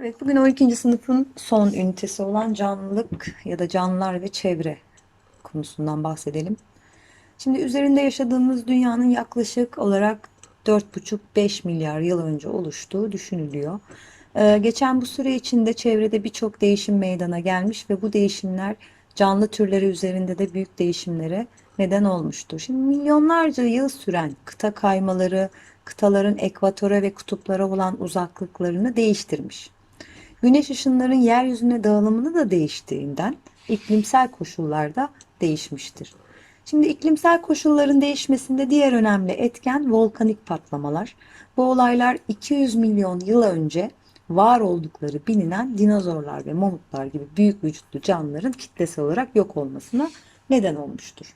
Evet, bugün 12. sınıfın son ünitesi olan canlılık ya da canlılar ve çevre konusundan bahsedelim. Şimdi üzerinde yaşadığımız dünyanın yaklaşık olarak 4,5-5 milyar yıl önce oluştuğu düşünülüyor. Ee, geçen bu süre içinde çevrede birçok değişim meydana gelmiş ve bu değişimler canlı türleri üzerinde de büyük değişimlere neden olmuştur. Şimdi milyonlarca yıl süren kıta kaymaları, kıtaların ekvatora ve kutuplara olan uzaklıklarını değiştirmiş. Güneş ışınların yeryüzüne dağılımını da değiştiğinden iklimsel koşullar da değişmiştir. Şimdi iklimsel koşulların değişmesinde diğer önemli etken volkanik patlamalar. Bu olaylar 200 milyon yıl önce var oldukları bilinen dinozorlar ve mamutlar gibi büyük vücutlu canlıların kitlesel olarak yok olmasına neden olmuştur.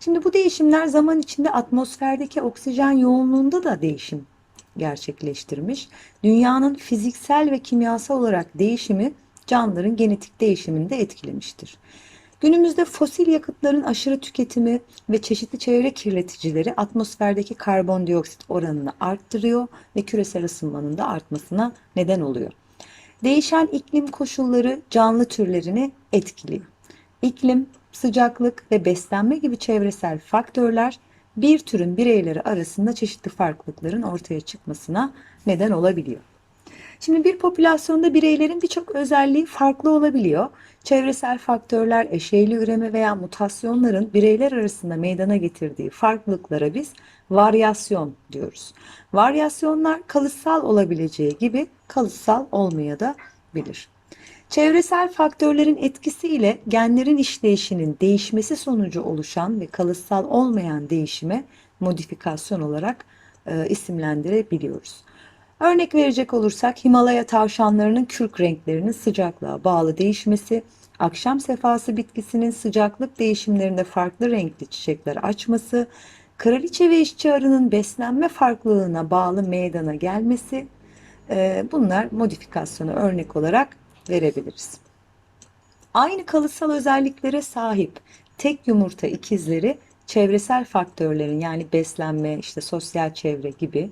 Şimdi bu değişimler zaman içinde atmosferdeki oksijen yoğunluğunda da değişim gerçekleştirmiş. Dünyanın fiziksel ve kimyasal olarak değişimi canlıların genetik değişimini de etkilemiştir. Günümüzde fosil yakıtların aşırı tüketimi ve çeşitli çevre kirleticileri atmosferdeki karbondioksit oranını arttırıyor ve küresel ısınmanın da artmasına neden oluyor. Değişen iklim koşulları canlı türlerini etkiliyor. İklim, sıcaklık ve beslenme gibi çevresel faktörler bir türün bireyleri arasında çeşitli farklılıkların ortaya çıkmasına neden olabiliyor. Şimdi bir popülasyonda bireylerin birçok özelliği farklı olabiliyor. Çevresel faktörler, eşeyli üreme veya mutasyonların bireyler arasında meydana getirdiği farklılıklara biz varyasyon diyoruz. Varyasyonlar kalıtsal olabileceği gibi kalıtsal olmaya da bilir. Çevresel faktörlerin etkisiyle genlerin işleyişinin değişmesi sonucu oluşan ve kalıtsal olmayan değişime modifikasyon olarak e, isimlendirebiliyoruz. Örnek verecek olursak Himalaya tavşanlarının kürk renklerinin sıcaklığa bağlı değişmesi, akşam sefası bitkisinin sıcaklık değişimlerinde farklı renkli çiçekler açması, kraliçe ve işçi arının beslenme farklılığına bağlı meydana gelmesi, e, bunlar modifikasyona örnek olarak verebiliriz. Aynı kalıtsal özelliklere sahip tek yumurta ikizleri çevresel faktörlerin yani beslenme, işte sosyal çevre gibi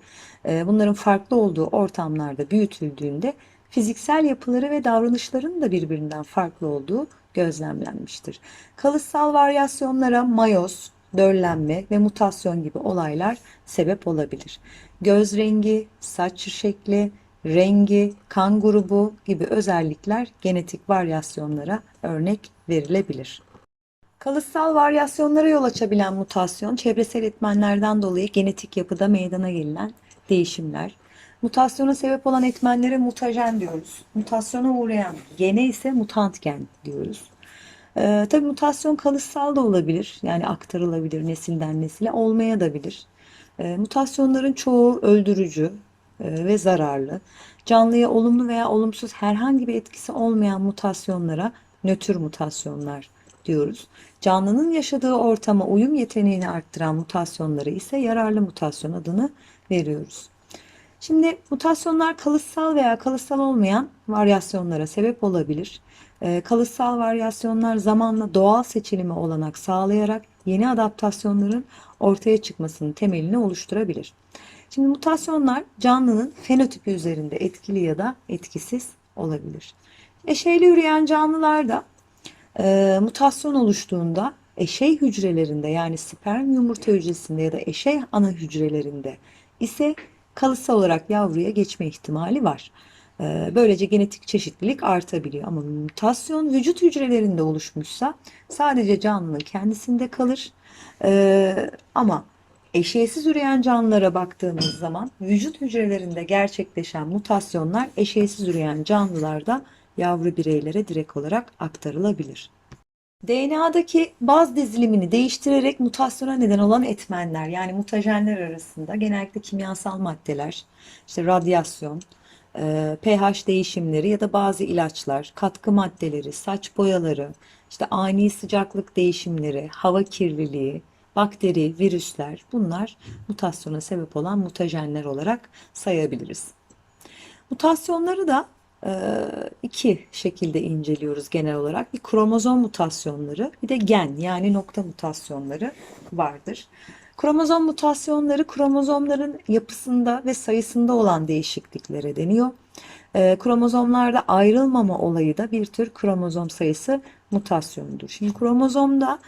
e, bunların farklı olduğu ortamlarda büyütüldüğünde fiziksel yapıları ve davranışların da birbirinden farklı olduğu gözlemlenmiştir. Kalıtsal varyasyonlara mayoz, döllenme ve mutasyon gibi olaylar sebep olabilir. Göz rengi, saç şekli, rengi, kan grubu gibi özellikler genetik varyasyonlara örnek verilebilir. Kalıtsal varyasyonlara yol açabilen mutasyon, çevresel etmenlerden dolayı genetik yapıda meydana gelen değişimler. Mutasyona sebep olan etmenlere mutajen diyoruz. Mutasyona uğrayan gene ise mutant gen diyoruz. Ee, tabii mutasyon kalıtsal da olabilir. Yani aktarılabilir nesilden nesile olmaya da bilir. Ee, mutasyonların çoğu öldürücü ve zararlı. Canlıya olumlu veya olumsuz herhangi bir etkisi olmayan mutasyonlara nötr mutasyonlar diyoruz. Canlının yaşadığı ortama uyum yeteneğini arttıran mutasyonları ise yararlı mutasyon adını veriyoruz. Şimdi mutasyonlar kalıtsal veya kalıtsal olmayan varyasyonlara sebep olabilir. Ee, kalıtsal varyasyonlar zamanla doğal seçilime olanak sağlayarak yeni adaptasyonların ortaya çıkmasının temelini oluşturabilir. Şimdi mutasyonlar canlının fenotipi üzerinde etkili ya da etkisiz olabilir. Eşeyli üreyen canlılarda e, mutasyon oluştuğunda eşey hücrelerinde yani sperm yumurta hücresinde ya da eşey ana hücrelerinde ise kalıtsal olarak yavruya geçme ihtimali var. E, böylece genetik çeşitlilik artabiliyor. Ama mutasyon vücut hücrelerinde oluşmuşsa sadece canlının kendisinde kalır. E, ama eşeysiz üreyen canlılara baktığımız zaman vücut hücrelerinde gerçekleşen mutasyonlar eşeysiz üreyen canlılarda yavru bireylere direkt olarak aktarılabilir. DNA'daki baz dizilimini değiştirerek mutasyona neden olan etmenler yani mutajenler arasında genellikle kimyasal maddeler, işte radyasyon, e, pH değişimleri ya da bazı ilaçlar, katkı maddeleri, saç boyaları, işte ani sıcaklık değişimleri, hava kirliliği, bakteri, virüsler bunlar mutasyona sebep olan mutajenler olarak sayabiliriz. Mutasyonları da e, iki şekilde inceliyoruz genel olarak. Bir kromozom mutasyonları bir de gen yani nokta mutasyonları vardır. Kromozom mutasyonları kromozomların yapısında ve sayısında olan değişikliklere deniyor. E, kromozomlarda ayrılmama olayı da bir tür kromozom sayısı mutasyonudur. Şimdi kromozomda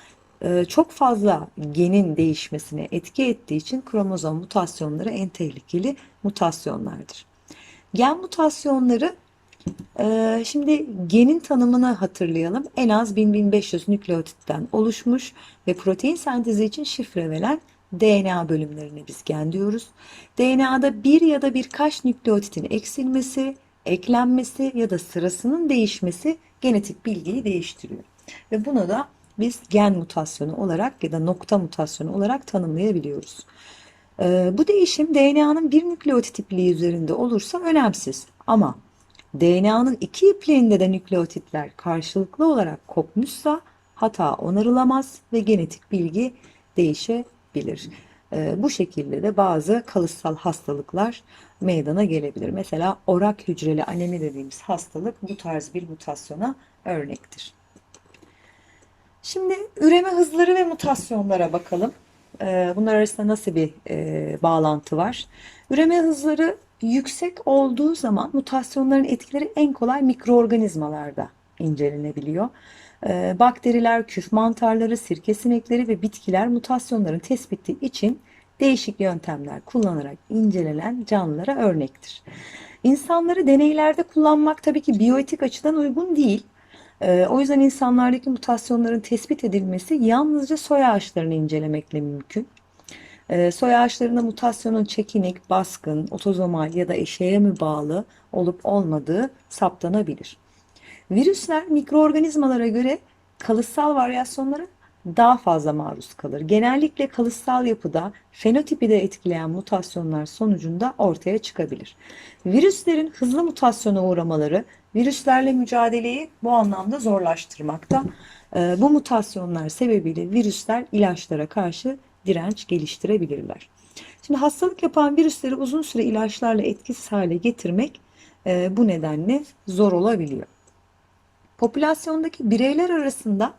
çok fazla genin değişmesine etki ettiği için kromozom mutasyonları en tehlikeli mutasyonlardır. Gen mutasyonları ee, şimdi genin tanımını hatırlayalım. En az 1000-1500 nükleotitten oluşmuş ve protein sentezi için şifre veren DNA bölümlerine biz gen diyoruz. DNA'da bir ya da birkaç nükleotitin eksilmesi, eklenmesi ya da sırasının değişmesi genetik bilgiyi değiştiriyor. Ve bunu da biz gen mutasyonu olarak ya da nokta mutasyonu olarak tanımlayabiliyoruz. Ee, bu değişim DNA'nın bir nükleotit ipliği üzerinde olursa önemsiz ama DNA'nın iki ipliğinde de nükleotitler karşılıklı olarak kopmuşsa hata onarılamaz ve genetik bilgi değişebilir. Ee, bu şekilde de bazı kalıtsal hastalıklar meydana gelebilir. Mesela orak hücreli anemi dediğimiz hastalık bu tarz bir mutasyona örnektir. Şimdi üreme hızları ve mutasyonlara bakalım. Ee, bunlar arasında nasıl bir e, bağlantı var? Üreme hızları yüksek olduğu zaman mutasyonların etkileri en kolay mikroorganizmalarda incelenebiliyor. Ee, bakteriler, küf mantarları, sirke sinekleri ve bitkiler mutasyonların tespiti için değişik yöntemler kullanarak incelenen canlılara örnektir. İnsanları deneylerde kullanmak tabii ki biyoetik açıdan uygun değil. Ee, o yüzden insanlardaki mutasyonların tespit edilmesi yalnızca soy ağaçlarını incelemekle mümkün. Ee, soy ağaçlarında mutasyonun çekinik, baskın, otozomal ya da eşeğe mi bağlı olup olmadığı saptanabilir. Virüsler mikroorganizmalara göre kalıtsal varyasyonlara daha fazla maruz kalır. Genellikle kalıtsal yapıda fenotipi de etkileyen mutasyonlar sonucunda ortaya çıkabilir. Virüslerin hızlı mutasyona uğramaları virüslerle mücadeleyi bu anlamda zorlaştırmakta. Ee, Bu mutasyonlar sebebiyle virüsler ilaçlara karşı direnç geliştirebilirler. Şimdi hastalık yapan virüsleri uzun süre ilaçlarla etkisiz hale getirmek e, bu nedenle zor olabiliyor. Popülasyondaki bireyler arasında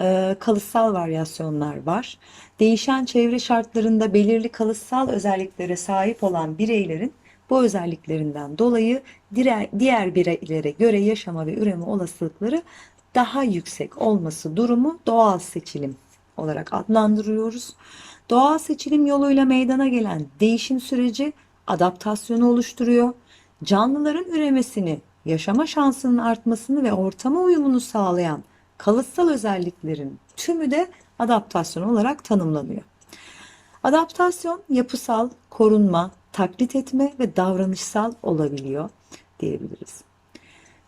e, kalıtsal varyasyonlar var. Değişen çevre şartlarında belirli kalıtsal özelliklere sahip olan bireylerin bu özelliklerinden dolayı diğer, diğer bireylere göre yaşama ve üreme olasılıkları daha yüksek olması durumu doğal seçilim olarak adlandırıyoruz. Doğal seçilim yoluyla meydana gelen değişim süreci adaptasyonu oluşturuyor. Canlıların üremesini, yaşama şansının artmasını ve ortama uyumunu sağlayan kalıtsal özelliklerin tümü de adaptasyon olarak tanımlanıyor. Adaptasyon yapısal, korunma, taklit etme ve davranışsal olabiliyor diyebiliriz.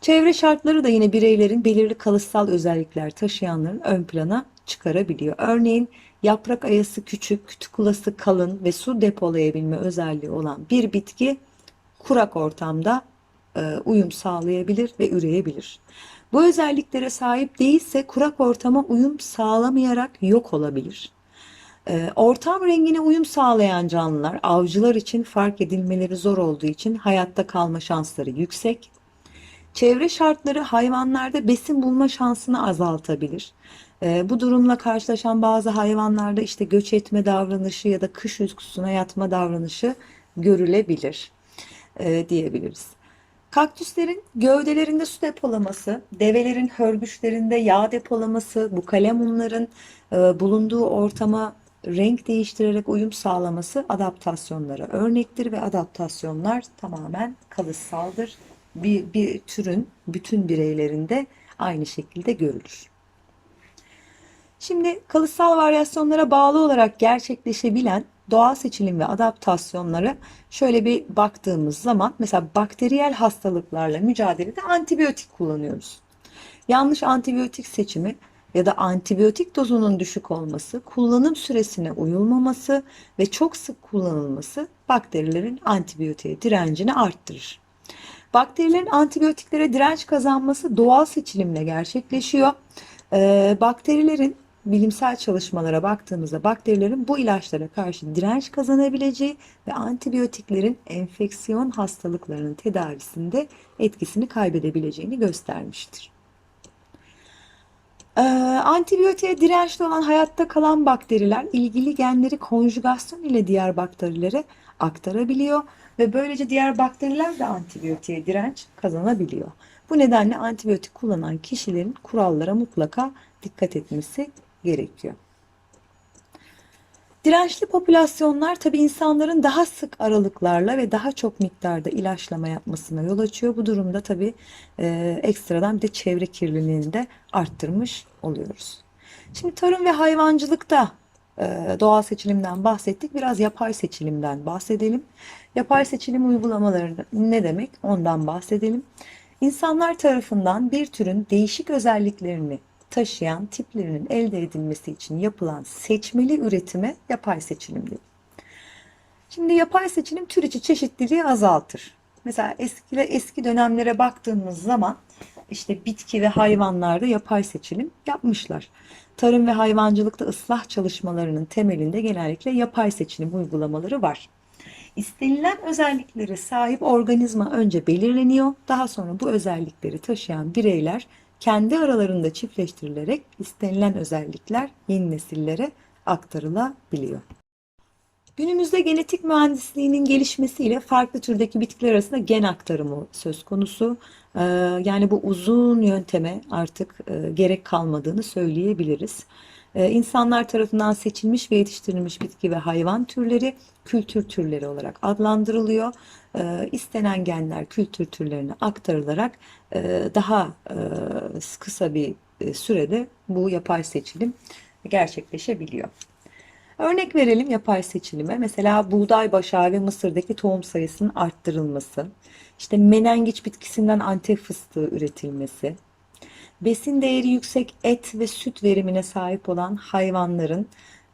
Çevre şartları da yine bireylerin belirli kalıtsal özellikler taşıyanların ön plana çıkarabiliyor. Örneğin yaprak ayası küçük, kütükulası kalın ve su depolayabilme özelliği olan bir bitki kurak ortamda uyum sağlayabilir ve üreyebilir. Bu özelliklere sahip değilse kurak ortama uyum sağlamayarak yok olabilir. E, ortam rengine uyum sağlayan canlılar avcılar için fark edilmeleri zor olduğu için hayatta kalma şansları yüksek. Çevre şartları hayvanlarda besin bulma şansını azaltabilir. E, bu durumla karşılaşan bazı hayvanlarda işte göç etme davranışı ya da kış uykusuna yatma davranışı görülebilir e, diyebiliriz. Kaktüslerin gövdelerinde su depolaması, develerin hörgüçlerinde yağ depolaması, bu kalemunların e, bulunduğu ortama renk değiştirerek uyum sağlaması adaptasyonlara örnektir ve adaptasyonlar tamamen kalıtsaldır. Bir, bir türün bütün bireylerinde aynı şekilde görülür. Şimdi kalıtsal varyasyonlara bağlı olarak gerçekleşebilen doğal seçilim ve adaptasyonları şöyle bir baktığımız zaman mesela bakteriyel hastalıklarla mücadelede antibiyotik kullanıyoruz. Yanlış antibiyotik seçimi ya da antibiyotik dozunun düşük olması, kullanım süresine uyulmaması ve çok sık kullanılması bakterilerin antibiyotiğe direncini arttırır. Bakterilerin antibiyotiklere direnç kazanması doğal seçilimle gerçekleşiyor. Ee, bakterilerin bilimsel çalışmalara baktığımızda bakterilerin bu ilaçlara karşı direnç kazanabileceği ve antibiyotiklerin enfeksiyon hastalıklarının tedavisinde etkisini kaybedebileceğini göstermiştir. Ee, antibiyotiğe dirençli olan hayatta kalan bakteriler ilgili genleri konjugasyon ile diğer bakterilere aktarabiliyor. ve böylece diğer bakteriler de antibiyotiğe direnç kazanabiliyor. Bu nedenle antibiyotik kullanan kişilerin kurallara mutlaka dikkat etmesi gerekiyor. Dirençli popülasyonlar tabii insanların daha sık aralıklarla ve daha çok miktarda ilaçlama yapmasına yol açıyor. Bu durumda tabii e, ekstradan bir de çevre kirliliğini de arttırmış oluyoruz. Şimdi tarım ve hayvancılıkta e, doğal seçilimden bahsettik. Biraz yapay seçilimden bahsedelim. Yapay seçilim uygulamaları ne demek? Ondan bahsedelim. İnsanlar tarafından bir türün değişik özelliklerini taşıyan tiplerinin elde edilmesi için yapılan seçmeli üretime yapay seçilim denir. Şimdi yapay seçilim tür içi çeşitliliği azaltır. Mesela eski eski dönemlere baktığımız zaman işte bitki ve hayvanlarda yapay seçilim yapmışlar. Tarım ve hayvancılıkta ıslah çalışmalarının temelinde genellikle yapay seçilim uygulamaları var. İstenilen özelliklere sahip organizma önce belirleniyor. Daha sonra bu özellikleri taşıyan bireyler kendi aralarında çiftleştirilerek istenilen özellikler yeni nesillere aktarılabiliyor. Günümüzde genetik mühendisliğinin gelişmesiyle farklı türdeki bitkiler arasında gen aktarımı söz konusu. Ee, Yani bu uzun yönteme artık e, gerek kalmadığını söyleyebiliriz. Ee, İnsanlar tarafından seçilmiş ve yetiştirilmiş bitki ve hayvan türleri kültür türleri olarak adlandırılıyor. Ee, İstenen genler kültür türlerine aktarılarak e, daha e, kısa bir e, sürede bu yapay seçilim gerçekleşebiliyor. Örnek verelim yapay seçilime. Mesela buğday başağı ve mısırdaki tohum sayısının arttırılması, işte menengiç bitkisinden antep fıstığı üretilmesi, besin değeri yüksek et ve süt verimine sahip olan hayvanların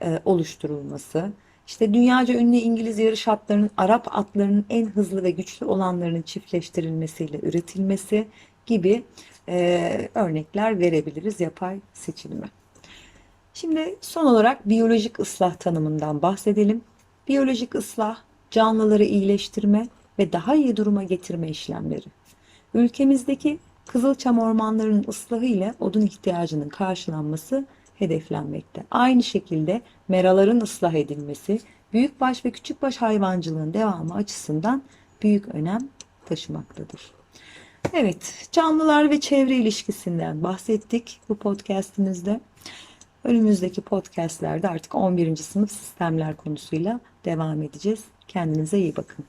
e, oluşturulması, işte dünyaca ünlü İngiliz yarış atlarının Arap atlarının en hızlı ve güçlü olanlarının çiftleştirilmesiyle üretilmesi gibi e, örnekler verebiliriz yapay seçilime. Şimdi son olarak biyolojik ıslah tanımından bahsedelim. Biyolojik ıslah canlıları iyileştirme ve daha iyi duruma getirme işlemleri. Ülkemizdeki Kızılçam ormanlarının ıslahı ile odun ihtiyacının karşılanması hedeflenmekte. Aynı şekilde meraların ıslah edilmesi, büyükbaş ve küçükbaş hayvancılığın devamı açısından büyük önem taşımaktadır. Evet, canlılar ve çevre ilişkisinden bahsettik bu podcastimizde. Önümüzdeki podcastlerde artık 11. sınıf sistemler konusuyla devam edeceğiz. Kendinize iyi bakın.